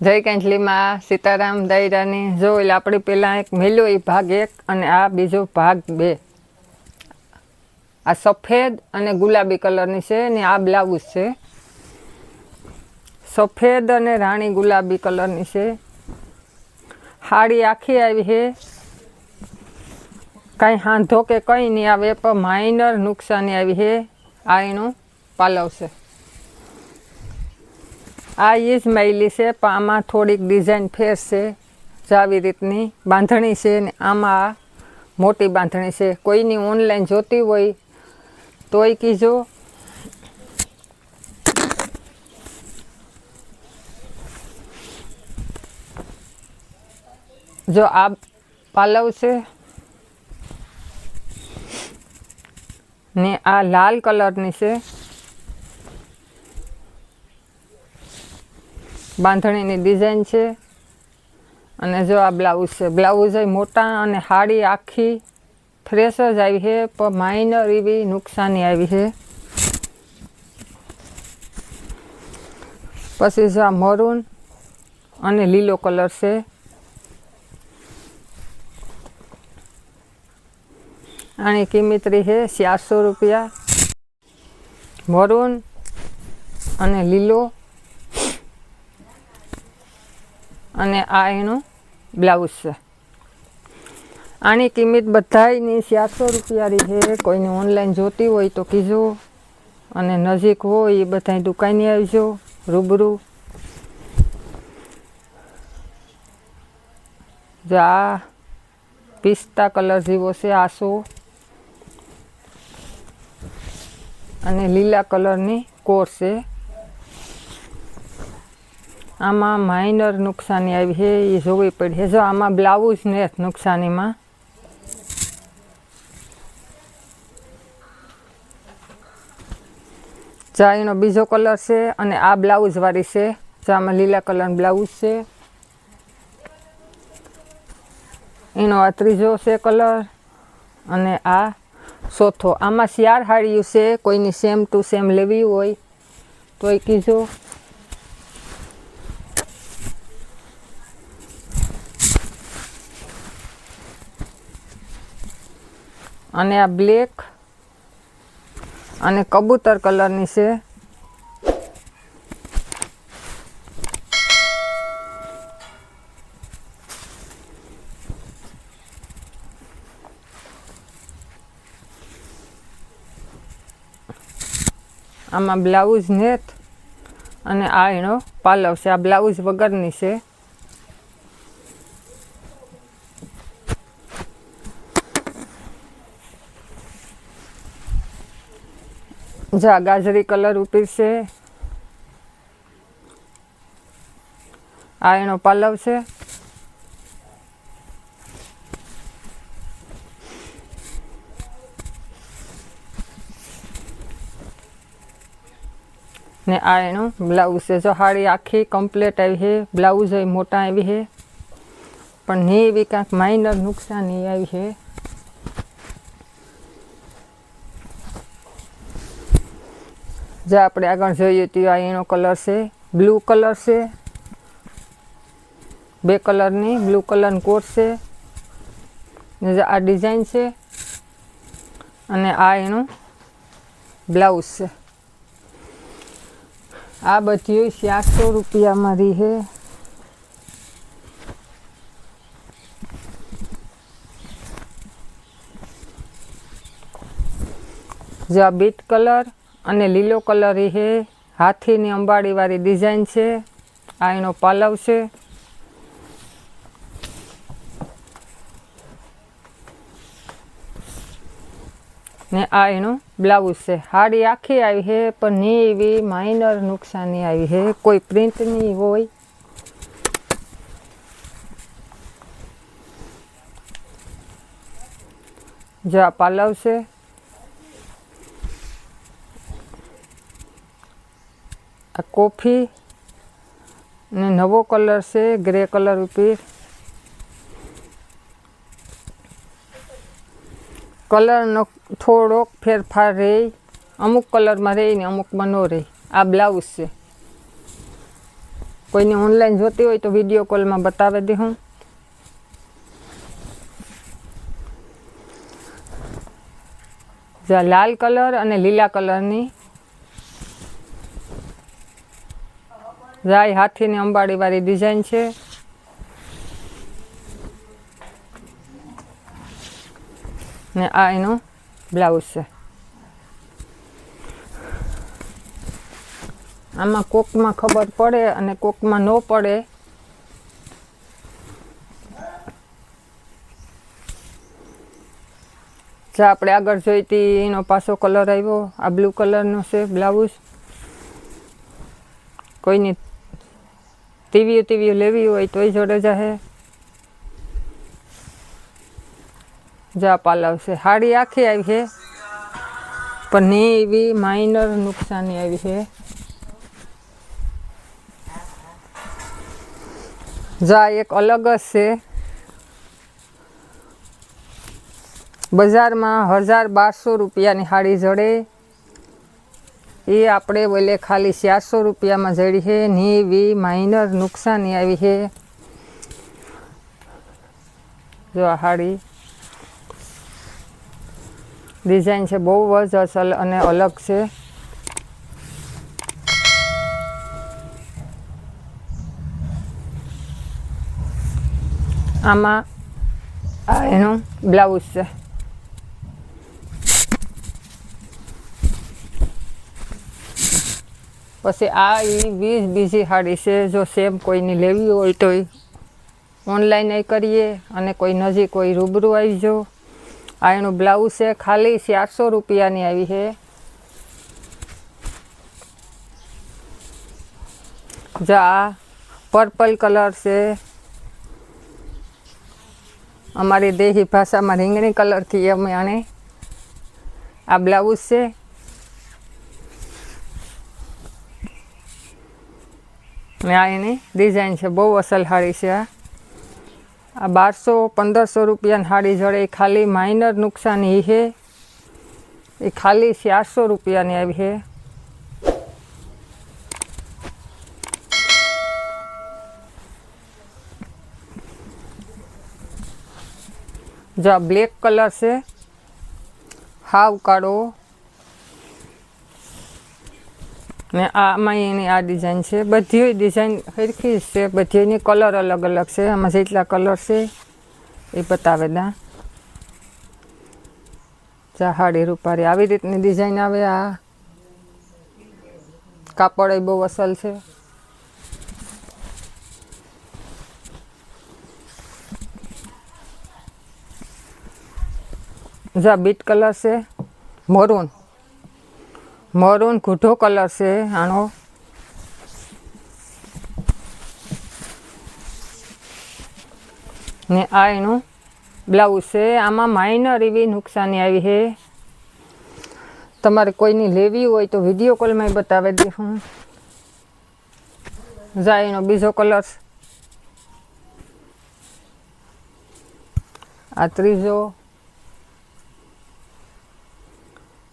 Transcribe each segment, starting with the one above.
જય કાંચલીમાં સીતારામ દાયરાની, જો એટલે આપણે પહેલાં એક મેલ્યો એ ભાગ એક અને આ બીજો ભાગ બે. આ સફેદ અને ગુલાબી કલરની છે ને આ બ્લાઉઝ છે. સફેદ અને રાણી ગુલાબી કલરની છે. હાડી આખી આવી છે કાંઈ હાંધો કે કંઈ નહીં આવે, પણ માઇનર નુકસાની આવી છે આ એનું પાલવ આ ઇઝમાઇલી છે, પણ આમાં થોડીક ડિઝાઇન ફેર છે. જો આવી રીતની બાંધણી છે ને આમાં મોટી બાંધણી છે. કોઈની ઓનલાઈન જોતી હોય તોય કીજો. જો આ પાલવ છે ને આ લાલ કલરની છે. બાંધણીની ડિઝાઇન છે. અને જો આ બ્લાઉઝ છે. બ્લાઉઝ એ મોટા અને હાડી આખી ફ્રેશ જ આવી છે, પણ માઇનર એવી નુકસાની આવી છે. પછી જો આ મરૂન અને લીલો કલર છે. આની કિંમત છે ચારસો રૂપિયા. મરૂન અને લીલો અને આ એનું બ્લાઉઝ છે. આની કિંમત બધાયની ચારસો રૂપિયાની છે. કોઈને ઓનલાઈન જોતી હોય તો કીજો. અને નજીક હોય એ બધા દુકાને આવજો, રૂબરૂ. આ પિસ્તા કલર જેવો છે, આસો. અને લીલા કલરની કોર છે. આમાં માઇનર નુકસાની આવી છે, એ જોવી પડી. છે જો, આમાં બ્લાઉઝ ને નુકસાનીમાં. ચાઈનો બીજો કલર છે અને આ બ્લાઉઝવાળી છે. જો, આમાં લીલા કલર બ્લાઉઝ છે. એનો આ ત્રીજો છે કલર અને આ ચોથો. આમાં શિયાળ હાડિયું છે, કોઈની સેમ ટુ સેમ લેવી હોય તો એ કીજો. અને આ બ્લેક અને કબૂતર કલરની છે. આમાં બ્લાઉઝ નેટ અને આ એનો પાલવ છે. આ બ્લાઉઝ વગરની છે. જા ગાજરી કલર ઉપર છે. આ એનો પલવ છે. ને આ એનું બ્લાઉઝ છે. જો હાડી આખી કમ્પ્લીટ આવી છે. બ્લાઉઝ મોટા આવી છે. પણ ને એવી કાંઈક માઇનર નુકસાની આવી છે. જે આપણે આગળ જોઈએ તો આ એનો કલર છે, બ્લુ કલર છે. બે કલરની, બ્લુ કલરની કોટ છે. ને જે આ ડિઝાઇન છે અને આ એનું બ્લાઉઝ છે. આ બધી ચારસો રૂપિયામાં રહી છે. જે આ બીટ કલર અને લીલો કલર એ હાથીની અંબાડીવાળી ડિઝાઇન છે. આ એનો પાલવ છે. ને આ એનું બ્લાઉઝ છે. હાડી આખી આવી છે પણ નહીં એવી માઇનર નુકસાની આવી છે કોઈ પ્રિન્ટની હોય. જો આ પાલવ છે. આ કોફી ને નવો કલર છે, ગ્રે કલર ઉપર. કલરનો થોડોક ફેરફાર રહે. અમુક કલરમાં રહે ને અમુકમાં ન રહે. આ બ્લાઉઝ છે. કોઈને ઓનલાઈન જોતી હોય તો વીડિયો કોલમાં બતાવી દે હું. લાલ કલર અને લીલા કલરની રાય હાથીની અંબાડીવાળી ડિઝાઇન છે. ને આ એનો બ્લાઉઝ છે. આમાં કોકમાં ખબર પડે અને કોકમાં ન પડે. જે આપણે આગળ જોઈતી એનો પાછો કલર આવ્યો. આ બ્લુ કલરનો છે બ્લાઉઝ કોઈની ટીવીઓ ટીવીઓ લેવી હોય તોય જોડે જાહે. જા પાલવ છે હાડી આખી આવી છે પણ ને એવી માઇનર નુકસાની આવી છે જા, એક અલગ જ છે. બજારમાં હજાર બારસો રૂપિયાની હાડી જડે. એ આપણે બોલે ખાલી ચારસો રૂપિયામાં જડી છે. ને એવી માઇનર નુકસાની આવી છે. જો આ ડિઝાઇન છે બહુ જ અસલ અને અલગ છે. આમાં એનું બ્લાઉઝ છે. પછી આ એ વીસ બીજી સાડી છે, જો સેમ કોઈની લેવી હોય તો ઓનલાઈન એ કરીએ અને કોઈ નજીક કોઈ રૂબરૂ આવી જો. આ એનું બ્લાઉઝ છે, ખાલી ચારસો રૂપિયાની આવી છે. જો આ પર્પલ કલર છે. અમારી દેહી ભાષામાં રીંગણી કલરથી અમે આને આ બ્લાઉઝ છે. ને આ એની ડિઝાઇન છે, બહુ અસલ સાડી છે આ. બારસો, પંદરસો રૂપિયાની સાડી જડે. એ ખાલી માઇનર નુકસાન એ છે. એ ખાલી ચારસો રૂપિયાની આવી છે. જો આ બ્લેક કલર છે, હાવ કાળો. ને આમાં એની આ ડિઝાઇન છે. બધી ડિઝાઇન સરખી જ છે. બધીની કલર અલગ અલગ છે. આમાં જેટલા કલર છે એ બતાવે દા. ચાહાડી રૂપારી. આવી રીતની ડિઝાઇન આવે આ. કાપડ એ બહુ અસલ છે. જા બીટ કલર છે. મરૂન. મરૂન ઘૂંટો કલર છે આનો ને આ એનું બ્લાઉઝ છે. આમાં માઇનર એવી નુકસાની આવી છે. તમારે કોઈની લેવી હોય તો વીડિયો કોલમાં બતાવી દે હું જા, એનો બીજો કલર આ ત્રીજો.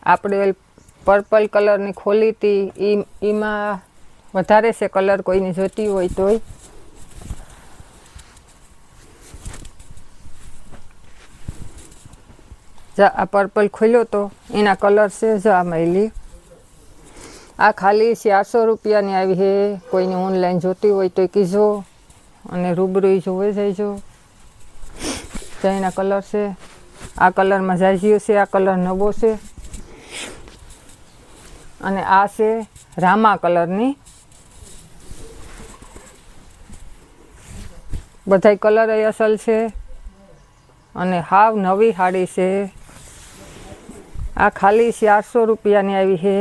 આપણે પર્પલ કલરની ખોલી હતી. એ એમાં વધારે છે કલર કોઈની જોતી હોય તોય. આ પર્પલ ખોલ્યો તો, એના કલર છે, જા મૈલી. આ ખાલી ચારસો રૂપિયાની આવી છે. કોઈને ઓનલાઈન જોતી હોય તો કીજો અને રૂબરૂ જોવે જઈજો તો એના કલર છે. આ કલરમાં જાજીઓ છે, આ કલર નવો છે. અને આ છે રામા કલરની. બધાય કલર અસલ છે. અને હાવ નવી સાડી છે. આ ખાલી ચારસો રૂપિયાની આવી છે.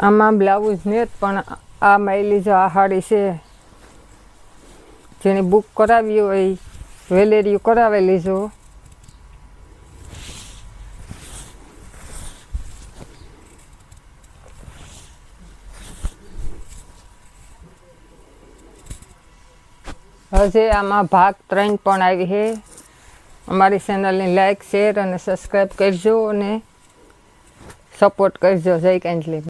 આમાં બ્લાઉઝ ને પણ આ માયલી જો આ સાડી છે. જેને બુક કરાવી હોય વેલેરીયું કરાવેલી જો. હજી આમાં ભાગ ત્રણ પણ આવી છે. અમારી ચેનલને લાઈક શેર અને સબસ્ક્રાઈબ કરજો અને સપોર્ટ કરજો. જય કાંજલી.